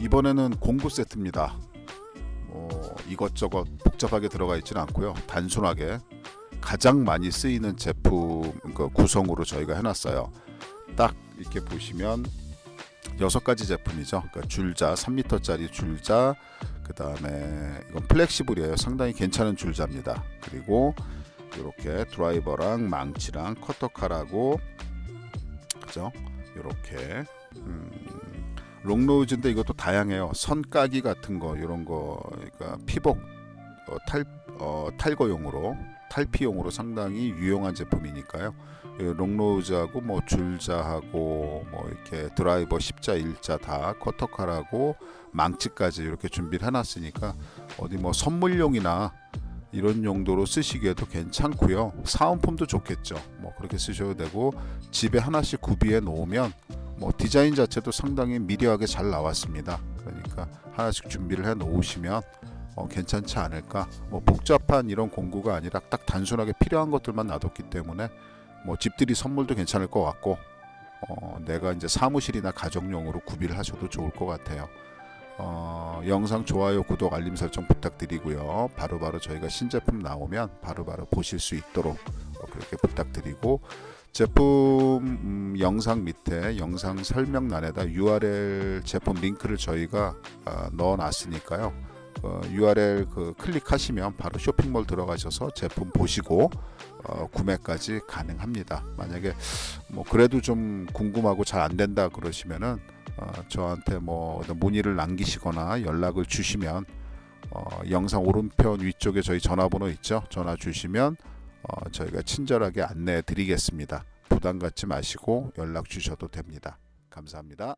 이번에는 공구 세트입니다. 뭐 이것저것 복잡하게 들어가 있지는 않고요. 단순하게 가장 많이 쓰이는 제품 그 구성으로 저희가 해놨어요. 딱 이렇게 보시면 여섯 가지 제품이죠. 그러니까 줄자 3m짜리 줄자, 그 다음에 이건 플렉시블이에요. 상당히 괜찮은 줄자입니다. 그리고 이렇게 드라이버랑 망치랑 커터칼하고 그죠? 이렇게 음, 롱로즈인데 이것도 다양해요. 선까기 같은 거 이런 거 그러니까 피복 어, 탈 어, 탈거용으로 탈피용으로 상당히 유용한 제품이니까요. 이 롱로즈하고 뭐 줄자하고 뭐 이렇게 드라이버 십자 일자 다 커터칼하고 망치까지 이렇게 준비를 해놨으니까 어디 뭐 선물용이나 이런 용도로 쓰시기에도 괜찮고요. 사은품도 좋겠죠. 뭐 그렇게 쓰셔도 되고 집에 하나씩 구비해 놓으면 뭐 디자인 자체도 상당히 미려하게 잘 나왔습니다. 그러니까 하나씩 준비를 해 놓으시면 어, 괜찮지 않을까. 뭐 복잡한 이런 공구가 아니라 딱 단순하게 필요한 것들만 놔뒀기 때문에 뭐 집들이 선물도 괜찮을 것 같고 어, 내가 이제 사무실이나 가정용으로 구비를 하셔도 좋을 것 같아요. 어, 영상 좋아요, 구독, 알림 설정 부탁드리고요. 바로바로 저희가 신제품 나오면 바로바로 보실 수 있도록 어, 그렇게 부탁드리고 제품 음, 영상 밑에 영상 설명란에다 URL 제품 링크를 저희가 아, 넣어 놨으니까요. 어, URL 그 클릭하시면 바로 쇼핑몰 들어가셔서 제품 보시고 어, 구매까지 가능합니다. 만약에 뭐 그래도 좀 궁금하고 잘 안 된다 그러시면은 어, 저한테 뭐 문의를 남기시거나 연락을 주시면 어, 영상 오른편 위쪽에 저희 전화번호 있죠. 전화 주시면 어, 저희가 친절하게 안내해 드리겠습니다. 부담 갖지 마시고 연락 주셔도 됩니다. 감사합니다.